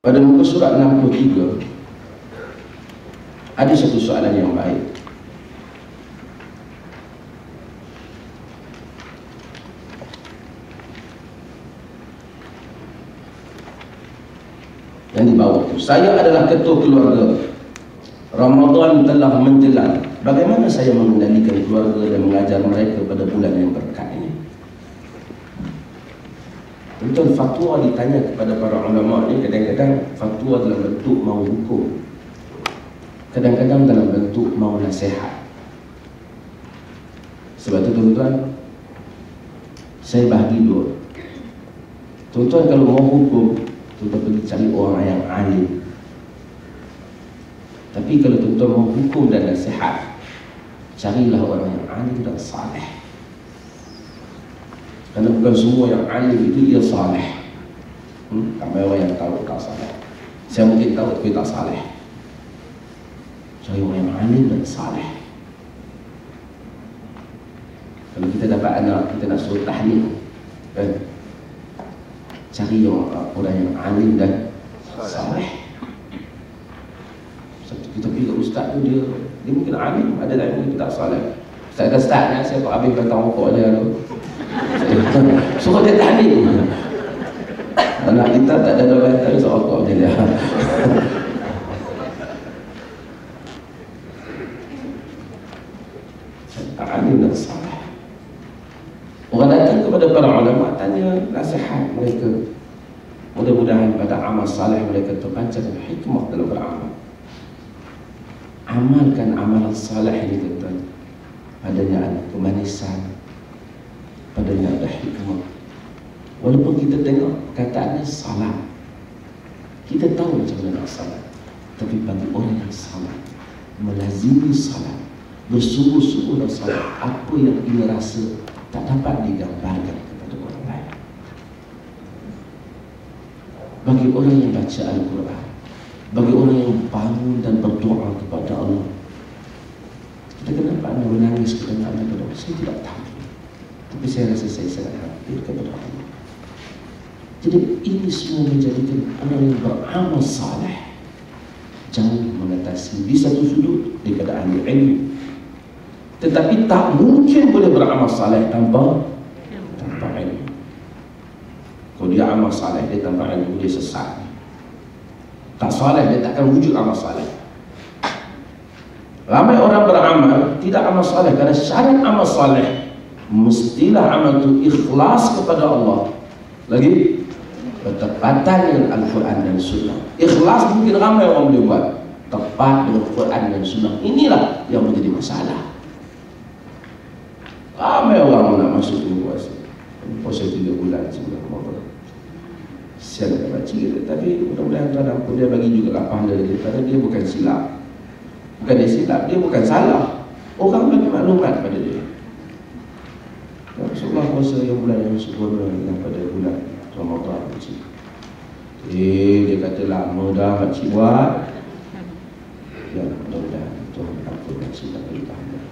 Pada muka surat 63 Ada satu soalan yang baik. Yang di bawah itu Saya adalah ketua keluarga. Ramadan telah menjelang. Bagaimana saya mengendalikan keluarga dan mengajar mereka pada bulan yang berkat ini Tuan fatwa ditanya kepada para ulama ni kadang-kadang fatwa dalam bentuk mau hukum. Kadang-kadang dalam bentuk mau nasihat. Sebab tu tuan-tuan saya bahagi dua. Tuan-tuan kalau mau hukum, tuan-tuan pergi cari orang yang alim. Tapi kalau tuan-tuan mau hukum dan nasihat, carilah orang yang alim dan saleh. Kerana bukan semua yang alim itu dia saleh. Hmm? Ramai orang yang tahu tak saleh. Saya mungkin tahu tapi tak saleh. Cari orang yang alim dan saleh. Kalau kita dapat anak, kita nak suruh tahlil. Kan? Cari orang, orang yang alim dan saleh. Kita pergi ke ustaz tu dia dia mungkin alim, ada tak mungkin tak saleh. Ustaz kata ustaz ni saya Pak Habib kata rokok dia tu. Suruh dia tahlil Anak kita tak ada dua kata Suruh rokok dia. Dan salah. Orang datang kepada para ulama Tanya nasihat mereka. Mudah-mudahan pada amal saleh mereka terpancar hikmah dalam beramal. Amalkan amalan saleh ini tuan-tuan Padanya ada kemanisan. Padanya ada hikmah. Walaupun kita tengok kataannya salah kita tahu macam mana nak salat. Tapi bagi orang yang salah melazimi salat bersungguh-sungguh dalam salat apa yang ia rasa tak dapat digambarkan kepada orang lain. Bagi orang yang baca Al-Quran bagi orang yang bangun dan berdoa kepada Allah menangis kepada anda berdoa saya tidak tahu tapi saya rasa saya sangat hampir kepada Allah. Jadi ini semua menjadikan orang yang beramal saleh jauh mengatasi di satu sudut daripada ahli ilmu. Tetapi tak mungkin boleh beramal saleh tanpa tanpa ilmu. Kalau dia amal saleh dia tanpa ilmu dia sesat. Tak saleh dia takkan wujud amal saleh. Ramai orang beramal tidak amal saleh. Kerana syarat amal saleh mestilah amal itu ikhlas kepada Allah. Lagi bertepatan dengan Al-Quran dan Sunnah. Ikhlas mungkin ramai orang boleh buat. Tepat dengan Al-Quran dan Sunnah. Inilah yang menjadi masalah. Ramai orang nak masuk ke puasa. Tiga bulan sebulan Ramadan saya nak baca tapi mudah-mudahan tuan aku dia bagi juga lah pahala dia. Kerana dia bukan silap. Bukan dia silap dia bukan salah orang bagi maklumat pada dia Rasulullah puasa yang bulan yang sempurna yang pada bulan Ramadan makcik. Eh, dia kata lama dah makcik buat. Ya, mudah-mudahan Tuhan ampun makcik tak boleh faham.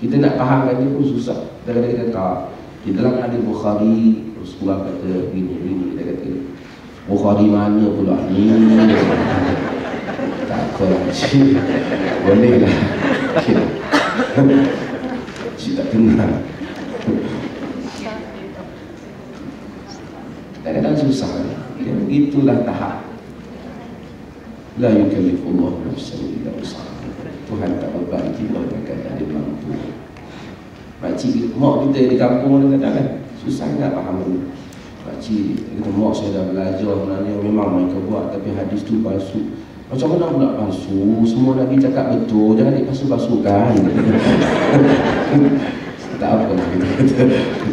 Kita nak fahamkan dia pun susah. Kadang-kadang kita tak. Di dalam hadis Bukhari, Rasulullah kata gini, gini, dia kata Bukhari mana pula ni? tak apa lah. Boleh lah. Cik tak kenal. Kadang-kadang susah ya, Itulah tahap. La yukallifullah nafsan illa usaha Tuhan tak beban kita yang kata dia mampu. Makcik, mak kita di kampung ni kata kan Susah tak faham ni. Makcik, kita mak saya dah belajar sebenarnya Memang mereka buat tapi hadis tu palsu macam mana nak palsu? Semua Nabi cakap betul, jangan dipalsu-palsukan. tak apa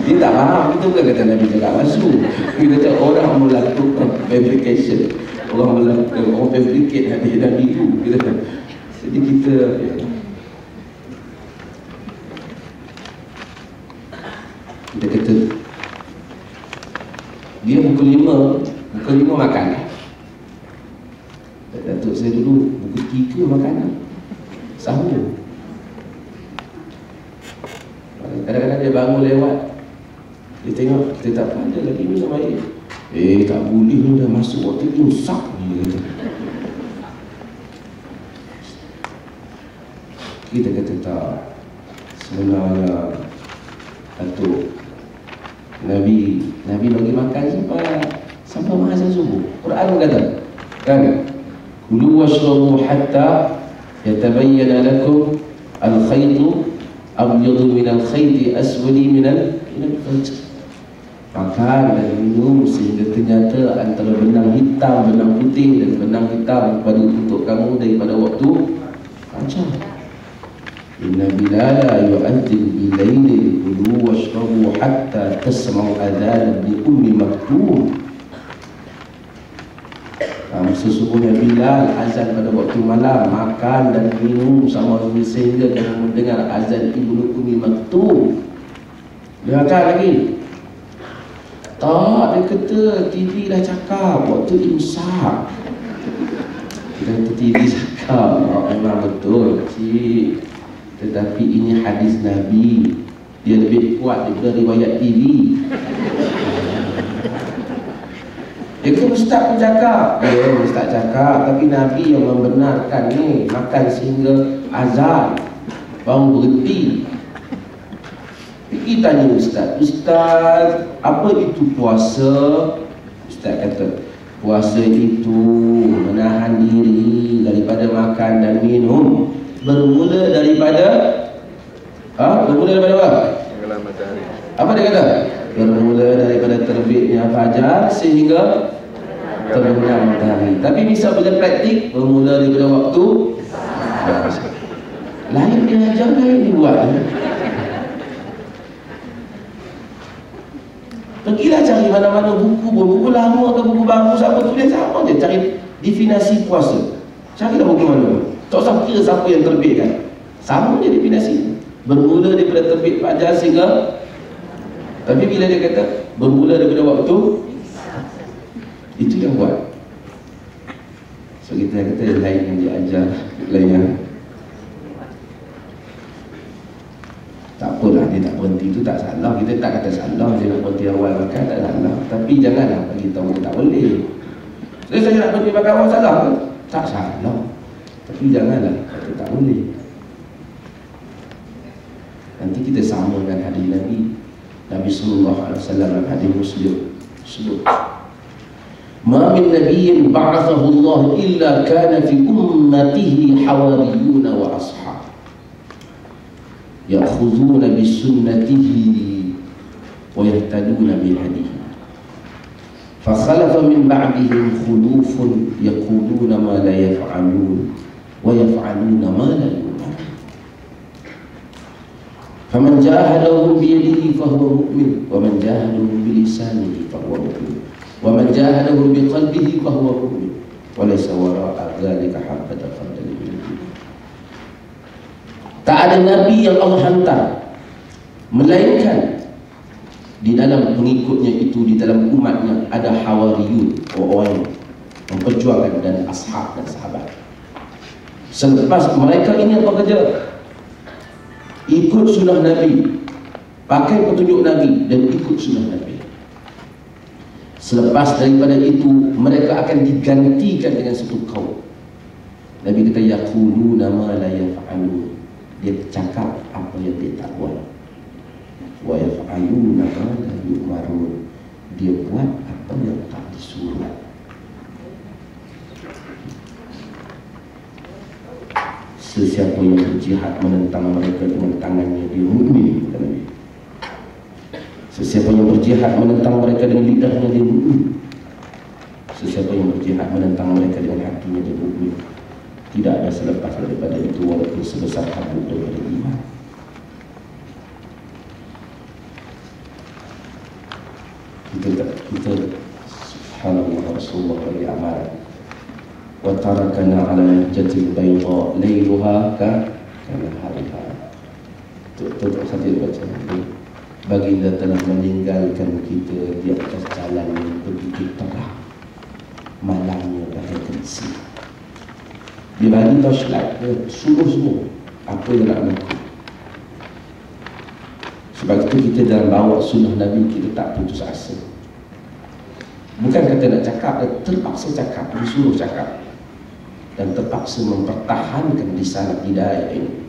Dia tak faham, itu bukan kata Nabi cakap palsu. Kita kata orang melakukan fabrication. Orang melakukan, orang fabricate hadis Nabi itu. Kita, jadi kita, kita kata, dia pukul lima, pukul lima makan. Datuk saya dulu Buku tiga makanan. Sahur Kadang-kadang dia bangun lewat Dia tengok Kita tak ada lagi minum air. Eh tak boleh ni dah masuk waktu imsak ni kata. Kita kata tak. Sebenarnya Datuk Nabi Nabi bagi makan sampai Sampai masa subuh Quran kata Kan Washrabu hatta Yatabayyana lakum Al-khaytu Abyadu min al-khayti aswadi min al-fajr makan dan minum sehingga ternyata antara benang hitam, benang putih dan benang hitam pada untuk kamu daripada waktu fajar. Inna bilala yu'adzin bilaili kulu washrabu hatta tasma'u adhan bi ummi maktum. Um, sesungguhnya Bilal azan pada waktu malam makan dan minum sama sehingga kamu mendengar azan ibu Ummi Maktum. Dengarkan lagi. Tak, dia kata TV dah cakap waktu imsak. Dia kata TV cakap, oh, memang betul cik. Tetapi ini hadis Nabi. Dia lebih kuat daripada riwayat TV. Dia kata Ustaz pun cakap. Ya, Ustaz cakap. Tapi Nabi yang membenarkan ni. Makan sehingga azan. Baru berhenti. Pergi tanya Ustaz Ustaz, apa itu puasa? Ustaz kata Puasa itu menahan diri daripada makan dan minum Bermula daripada ha? Bermula daripada apa? Apa dia kata? Bermula daripada terbitnya fajar sehingga terbenam matahari. Tapi bisa bila praktik Bermula daripada waktu. Lain dia ajar, lain dia buat. Pergilah cari mana-mana buku Buku lama atau buku baru Siapa tulis sama je Cari definasi puasa. Carilah buku mana. Tak usah kira siapa yang terbit kan. Sama je definasi Bermula daripada terbit fajar sehingga Tapi bila dia kata Bermula daripada waktu Itu yang buat. So kita kata lain yang dia ajar Lain yang Tak apalah dia tak berhenti itu tak salah. Kita tak kata salah dia nak berhenti awal makan tak salah. Tapi janganlah bagi tahu tak boleh. Jadi saya nak berhenti makan awal salah ke? Tak salah. Tapi janganlah kata tak boleh. Nanti kita sama dengan hadis Nabi. Nabi sallallahu alaihi wasallam hadis Muslim. Sebut Min nabiyyin ba'athahu Allah illa kana fi ummatihi hawariyun wa ashab يأخذون بسنته ويهتدون بهديه. فخلف من بعدهم خلوف يقولون ما لا يفعلون ويفعلون ما لا يؤمنون فمن جاهدهم بيده فهو مؤمن ومن جاهدهم بلسانه فهو مؤمن. jahadahu bi qalbihi fa huwa mu'min wa laysa wara'a dzalika habbatan khardal tak ada nabi yang Allah hantar. Melainkan di dalam pengikutnya itu di dalam umatnya ada hawariyun orang memperjuangkan dan ashab dan sahabat. Selepas mereka ini apa kerja ikut sunnah nabi pakai petunjuk nabi dan ikut sunnah nabi. Selepas daripada itu Mereka akan digantikan dengan satu kaum. Nabi kata Yaqulu nama la yaf'alun. Dia cakap apa yang dia tak buat. Wa yaf'aluna ma la yu'marun. Dia buat apa yang tak disuruh. Sesiapa yang berjihad menentang mereka dengan tangannya dia mukmin kata Nabi sesiapa yang berjihad menentang mereka dengan lidahnya dia mukmin sesiapa yang berjihad menentang mereka dengan hatinya dia mukmin tidak ada selepas daripada itu walaupun sebesar habuk daripada iman kita kita subhanallah rasulullah bagi amal wa tarakana ala jatil bayda layluha ka kana hariha tu tu hadis baca baginda telah meninggalkan kita di atas jalan yang begitu terang. Malamnya bagaikan siang dia bagi torchlight Dia suruh semua Apa yang nak lakukan. Sebab itu kita dalam bawa sunnah Nabi Kita tak putus asa. Bukan kata nak cakap, terpaksa cakap, disuruh cakap. Dan terpaksa mempertahankan lisan hidayah ini.